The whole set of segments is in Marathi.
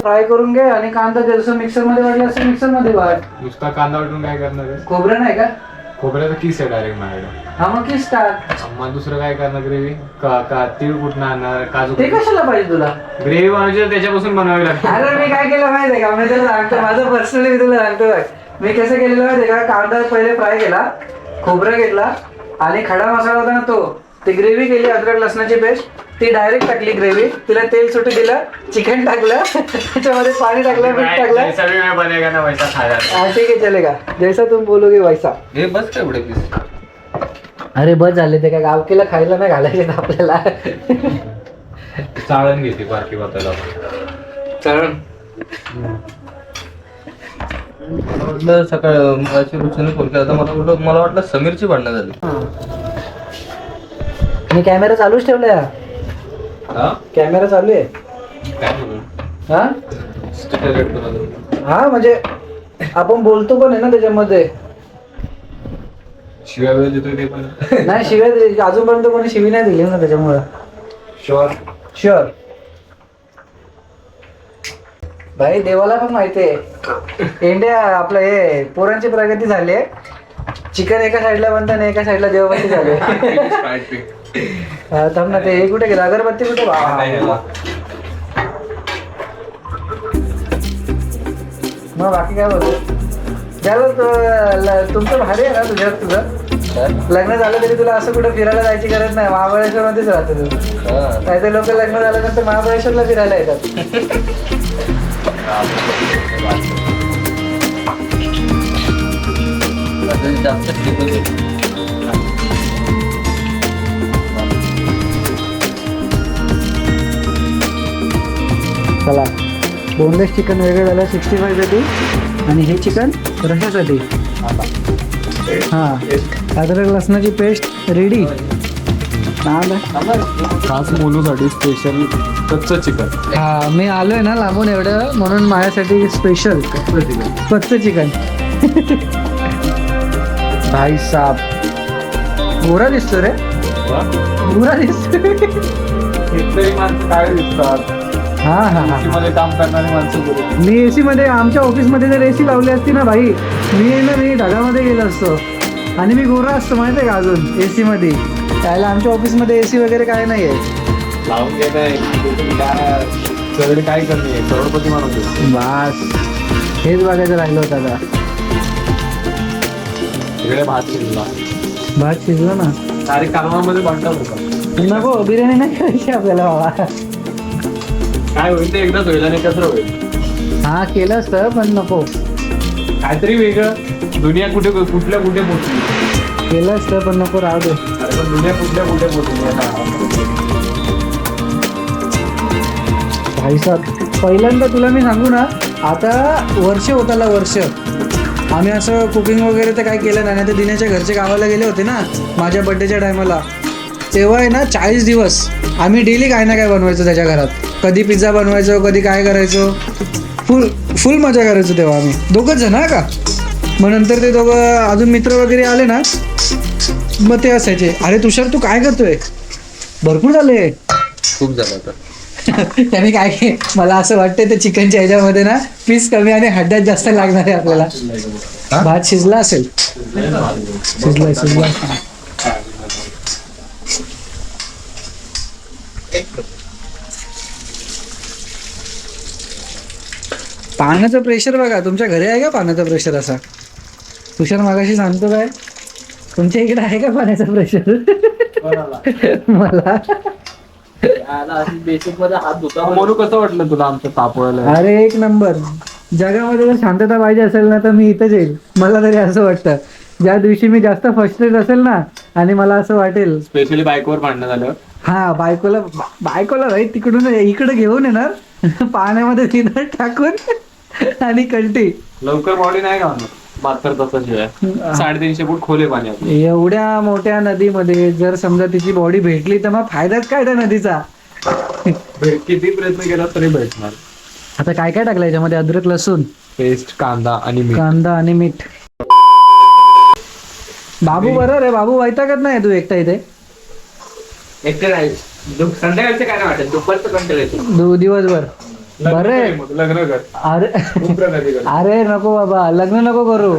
फ्राय करून घे आणि कांदा जसं मिक्सरमध्ये वाटलं असं मिक्सरमध्ये वाट नुसता कांदा वाटून काय करणार आहे खोबरं नाही का? खोबऱ्याचा किस आहे डायरेक्ट माझ्याकडे. हा मग किस टाक. मग दुसरं काय करणार ग्रेव्ही का का तीळ कुठं आणणार? काजू ते कशाला पाहिजे तुला? ग्रेव्ही बनवायची तर त्याच्यापासून बनवावी लागते अरे मी काय केलं माहितीये का? मी तुला सांगतो माझं पर्सनली मी तुला सांगतो बघ. मी कसं केलेलं माहितीये का? कांदा पहिले फ्राय केला खोबरं घेतला आणि खडा मसाला होता ना तो ती ग्रेव्ही केली अद्रक लसणाची पेस्ट. ती डायरेक्ट टाकली ग्रेव्ही तिला तेल सुटू दिलं चिकन टाकलं त्याच्यामध्ये पाणी टाकलं मीठ टाकलं. ऐसा भी मैं बनेगा ना वैसा खाया हा. ठीक आहे चलेगा. जैसा तुम बोलोगे वैसा. हे बस काय एवढे पीस अरे बस झाले ते काय गावकीला खायला नाही घालायचे ना आपल्याला. चाळण घेते बारकी वाटायला म्हटलं सकाळ मगाशी रुचीने फोन केला. होता मला वाटलं मला वाटलं समीरची भांडणं झाली. मी कॅमेरा चालूच ठेवलाय. हा? कॅमेरा चालू आहे. काय म्हणून हा? स्टिकर रेड करून हा म्हणजे आपण बोलतो पण आहे ना त्याच्यामध्ये. शिव्या वेळ देतोय ते पण. नाही शिवाय दिली. अजूनपर्यंत कोणी शिवी नाही दिली ना त्याच्यामुळं. शुअर शुअर भाई देवाला पण माहिती आहे. इंडिया आपलं हे पोरांची प्रगती झाली आहे. चिकन एका साईडला बनतं आणि एका साईडला देवबत्ती झाली थांब ना ते हे कुठे गेलं? अगरबत्ती कुठे. मग बाकी काय बोलतो? ज्याला तो- ल- तुमचं भारी आहे ना तुझ्या तुझं? लग्न झालं तरी तुला असं कुठं फिरायला जायची गरज नाही. महाबळेश्वर मध्येच राहतो तू. नाही तर लोक लग्न झाल्यानंतर महाबळेश्वरला फिरायला येतात. जास्त टिकून गेली. चला. बोनलेस चिकन वेगळं झालं सिक्स्टी फायसाठी आणि हे चिकन रशासाठी हां. अद्रक लसणाची पेस्ट रेडी खास मोलूसाठी स्पेशल कच्चं चिकन. हा मी आलोय ना लांबून एवढं म्हणून माझ्यासाठी स्पेशल कच्चं चिकन. भाई साब गोरा दिसतो रे? गोरा? दिसतो काय दिसतात. हा हा हा. मध्ये काम करणारी माणसं मी एसी मध्ये आमच्या ऑफिसमध्ये जर एसी लावली असती ना भाई मी ना मी ढगामध्ये गेलो असतो. आणि मी गोरा असतो माहिती आहे का अजून एसी मध्ये त्याला आमच्या ऑफिसमध्ये एसी वगैरे काय नाही आहे लावून घेत आहे. सगळे काय आहे. करोडपती माणूस. बस. हेच बघायचं राहिलं होतं आता. भात शिजला भात शिजलो ना? अरे भांडतात होता. नको बिर्याणी नाही करायची आपल्याला बाबा. काय होईल ते एकदाच होईल आणि एकत्र होईल? हा केलं असतं पण नको. काहीतरी वेगळं. दुनिया कुठे कुठल्या कुठे पोहोचली केलं असतं पण नको राहू दे. पण दुनिया कुठल्या कुठे पोहोचली भाई साहेब पहिल्यांदा तुला मी सांगू ना आता वर्ष होत आला वर्ष. आम्ही असं कुकिंग वगैरे तर काय केलं नाही तर दिनाच्या घरचे गावाला गेले होते ना माझ्या बड्डेच्या टायमाला तेव्हा आहे ना चाळीस दिवस आम्ही डेली काय ना काय बनवायचो त्याच्या घरात. कधी पिझ्झा बनवायचो कधी काय करायचो. फुल फुल मजा करायचो तेव्हा आम्ही. दोघंच जण का? मग नंतर ते दोघं अजून मित्र वगैरे आले ना मग ते असायचे. अरे तुषार तू काय करतोय? भरपूर झाले. खूप झालं आता. त्याने काय के- मला असं वाटतंय ते चिकनच्या ह्याच्यामध्ये ना पीस कमी आणि हड्ड्यात जास्त लागणार आहे आपल्याला. भात शिजला असेल. शिजला शिजला पाण्याचं प्रेशर बघा तुमच्या घरी आहे का पाण्याचं प्रेशर असा? तुषार मागाशी सांगतो काय तुमच्या इकडे आहे का पाण्याचं प्रेशर मला. बेसिकमध्ये हात धुता मोनू कसं वाटलं तुला आमचं अरे एक नंबर. जगामध्ये जर शांतता पाहिजे असेल ना तर मी इथंच येईल. मला तरी असं वाटतं. ज्या दिवशी मी जास्त फर्स्टेड असेल ना आणि मला असं वाटेल स्पेशली बायकोवर भांडणं झालं हा बायकोला बायकोला भाई तिकडून इकडे घेऊन येणार. पाण्यामध्ये तिथं टाकून आणि कल्टी. लवकर बॉडी नाही का? बहात्तर तासाशिवाय. साडेतीनशे फूट खोले पाणी. एवढ्या मोठ्या नदीमध्ये जर समजा तिची बॉडी भेटली तर मग फायदाच काय त्या नदीचा? भेट किती प्रयत्न केला तरी भेटणार. आता काय काय टाकलं याच्यामध्ये? अद्रक लसूण? पेस्ट कांदा आणि मीठ. कांदा आणि मीठ. बाबू बरोबर आहे बाबू वैतागत नाही तू एकटा इथे. एकटे नाही. दु- संध्याकाळचं काय नाही वाटत दुपारचं कंटाळ येतो दु दिवसभर. बरं आहे. मग लग्न कर. अरे कर. अरे नको बाबा लग्न नको करू.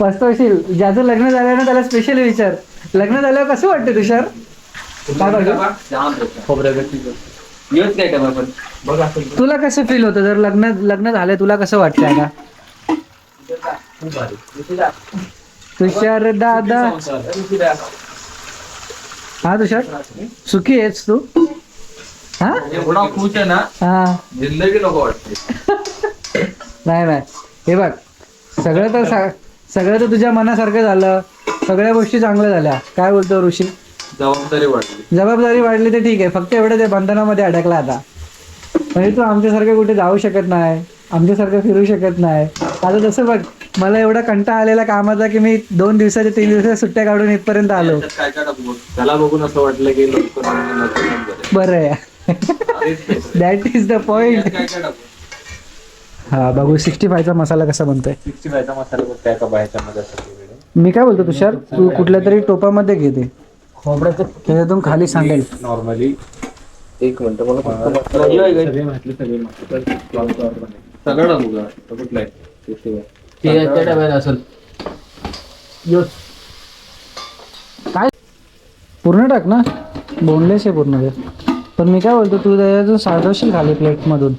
पस्तवशील. ज्याचं लग्न झालं ना त्याला स्पेशल विचार. लग्न झाल्यावर कसं वाटतं तुषार? तुला कसं फील होतं? जर लग्न लग्न झालं तुला कसं वाटतं आता? तुषार दादा. हा तुषार? सुखी आहेस तू? हा? एवढा खुश आहे ना हा. जिंदगी नको वाटते. नाही नाही. हे बघ सगळं तर सगळं तर तुझ्या मनासारखं झालं. सगळ्या गोष्टी चांगल्या झाल्या. काय बोलतो ऋषी? जबाबदारी वाटली जबाबदारी वाढली तर ठीक आहे. फक्त एवढं ते बंधनामध्ये अडकला आता. म्हणजे तू आमच्यासारखं कुठे जाऊ शकत नाही आमच्यासारखं फिरू शकत नाही. आता जसं बघ मला एवढा कंटाळा आलेला कामाचा की मी दोन दिवसाच्या तीन दिवसाच्या सुट्ट्या काढून इथपर्यंत आलो. काय काय टाकू त्याला बघून असं वाटलं की लवकर लग्न लवकर लग्न बरं आहे. दॅट इज द पॉइंट काय काय टाकू? हा बघू सिक्स्टी फायचा मसाला कसा बनतोय? सिक्स्टी फायचा मसाला बघ काय का बाहेरच्या मध्ये मी काय बोलतो तुषार? तू कुठल्या तरी टोपामध्ये घेते खोबऱ्याचं खाली सांगेल नॉर्मली एक मिनिट मला फक्त सगळे म्हटले सगळे म्हटले. सगळं टाकू का कुठलं आहे? ते ते. त्या डब्यात असेल. काय? पूर्ण टाक ना. बोनलेस आहे पूर्ण. पण मी काय बोलतो तू त्याच्यातून साधवशील खाली प्लेट मधून.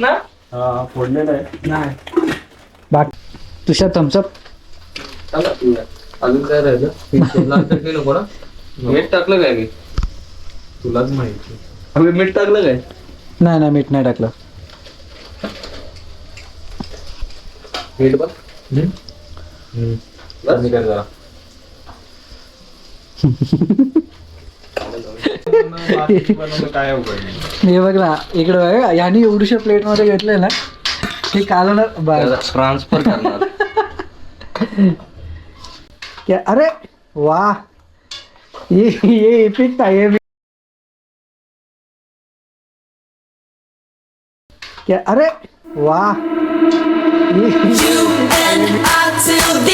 ना. फोडलेलं आहे. नाही बाक तुषार थम्सअप. अजून काय राहिलं? ना मीठ टाकलं काय मी? तुलाच माहिती. आम्ही मीठ टाकलं काय? नाही नाही मीठ नाही टाकलं. मीठ बघ. कमी कर जरा काय अवघड नाही. हे बघ ना इकडे बघ याने एवढूशा प्लेटमध्ये घेतलंय ना हे कालवणार बस ट्रान्सफर करणार. क्या? अरे वाह। ये ये इपिक था ये भी। क्या? अरे वाह। ये and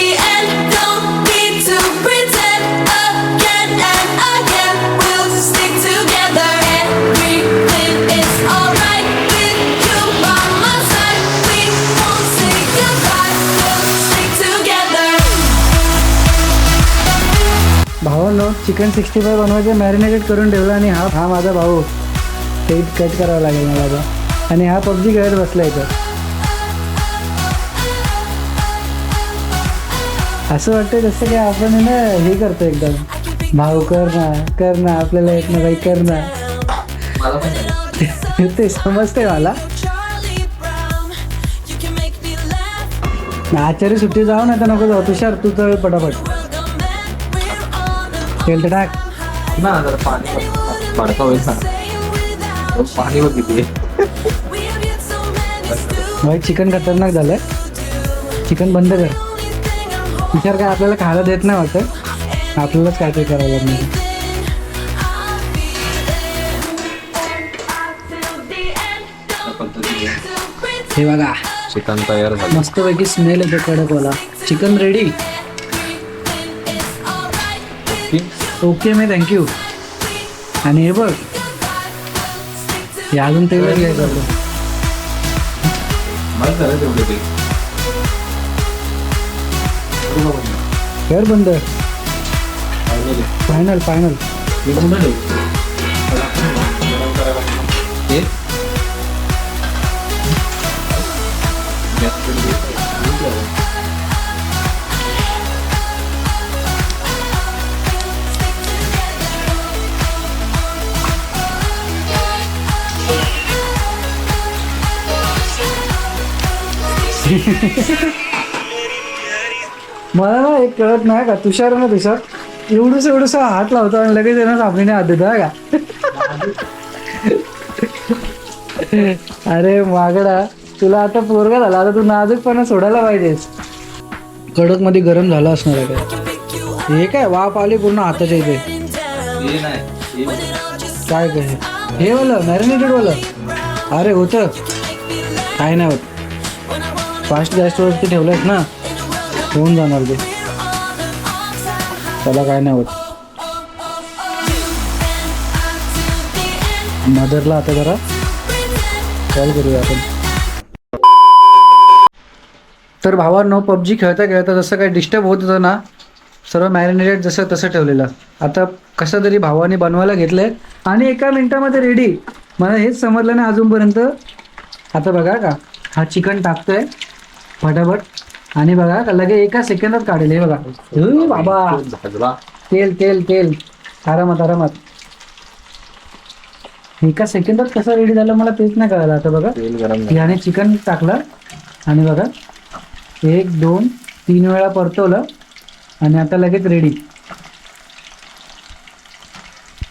चिकन सिक्स्टी फाय बनवायचे मॅरिनेटेड करून ठेवलं आणि हा हा माझा भाऊ ते कट करावा लागेल मला आता. आणि हा पबजी खेळत बसला इथं. असं वाटतं जसं की आपण ना हे करतो एकदम. भाऊ कर ना कर ना आपल्याला येत ना बाई कर ना. पण ते समजते मला. आचार्य सुट्टी जाऊ ना तर नको जाऊ. तुषार तू चळ पटापट. तेल टाक ना जरा पाणी. पाडका होईल ना. पाणी बघ किती. चिकन खतरनाक झालंय. चिकन बंद कर. विचार काय आपल्याला खायला देत नाही वाटत. आपल्यालाच काहीतरी करावं लागणार. हे बघा. चिकन तयार झालं. मस्तपैकी स्मेल येतो कडकवाला चिकन रेडी ओके मी थँक्यू आणि हे बघ हे अजून तेल घ्यायचं आपलं. मला झालं तेवढं ते कर बंद. Final final? गरम करायला. हे मला ना एक कळत नाही का तुषार ना तुषार एवढंच एवढंस हात लावतो आणि लगेच येणार साबणीने हात देतो हा का अरे मागडा तुला आता पोरगा झाला आता तू नाजूकपणा सोडायला पाहिजेस. कडकमध्ये गरम झाला असणार आहे काय? हे काय वाफ आली पूर्ण हाताच्या इथे. काय काय हे वालं मॅरिनेटेड वालं. अरे होतं. काय नाही होत. फास्ट गॅसवरती ठेवलंयस ना होऊन जाणार ते. त्याला काय नाही होत. मदरला आता जरा कॉल करूया आपण. तर भावांनो पबजी खेळता खेळता जसं काही डिस्टर्ब होत होतं ना सर्व मॅरिनेटेड जसं तसं ठेवलेलं. आता कसं तरी भावाने बनवायला घेतलंय. आणि एका मिनिटामध्ये रेडी मला हेच समजलं नाही अजूनपर्यंत. आता बघा का हा चिकन टाकतोय. फटाफट. आणि बघा लगे एका सेकंदात काढेल हे बघा. बाबा. तेल तेल तेल. आरामात आरामात. एका सेकंदात कसं रेडी झालं मला तेच नाही कळालं आता बघा. याने चिकन टाकलं. आणि बघा एक दोन तीन वेळा परतवलं. आणि आता लगेच रेडी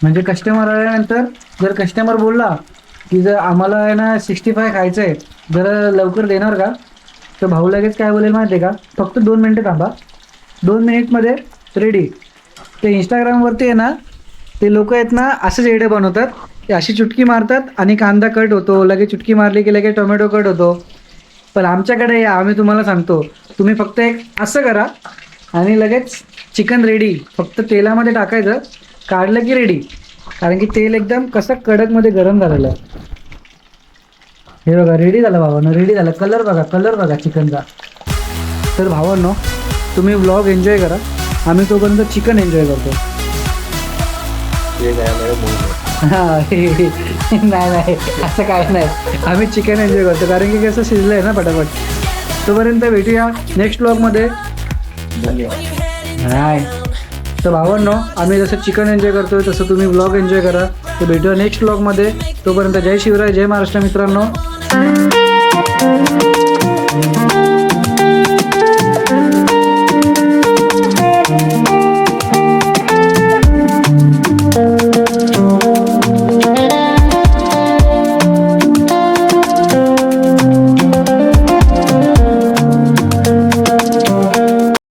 म्हणजे कस्टमर आल्यानंतर जर कस्टमर बोलला की जर आम्हाला ना सिक्स्टी फाय खायचं आहे जर लवकर देणार का? तर भाऊ लगेच काय बोलेल माहिती आहे का? फक्त दोन मिनटं थांबा. दोन मिनिटमध्ये रेडी ते इंस्टाग्रामवरती आहे ना ते लोक आहेत ना असेच एडे बनवतात. ते अशी चुटकी मारतात आणि कांदा कट होतो लगेच चुटकी मारली की लगेच टोमॅटो कट होतो. पण आमच्याकडे या आम्ही तुम्हाला सांगतो तुम्ही फक्त एक असं करा आणि लगेच चिकन रेडी फक्त तेलामध्ये टाकायचं काढलं की रेडी कारण की तेल एकदम कसं कडकमध्ये गरम झालेलं आहे. हे बघा रेडी झालं भावानं रेडी झालं. कलर बघा कलर बघा चिकनचा तर भावांनो तुम्ही व्लॉग एन्जॉय करा. आम्ही तोपर्यंत चिकन एन्जॉय करतो. नाही नाही असं काय नाही. आम्ही चिकन एन्जॉय करतो. कारण की कसं शिजलं आहे ना पटापट. तोपर्यंत भेटूया नेक्स्ट ब्लॉगमध्ये नाही तर भावांनो आम्ही जसं चिकन एन्जॉय करतोय तसं तुम्ही ब्लॉग एन्जॉय करा. तर भेटूया नेक्स्ट ब्लॉगमध्ये तोपर्यंत जय शिवराय जय महाराष्ट्र मित्रांनो. Thank you.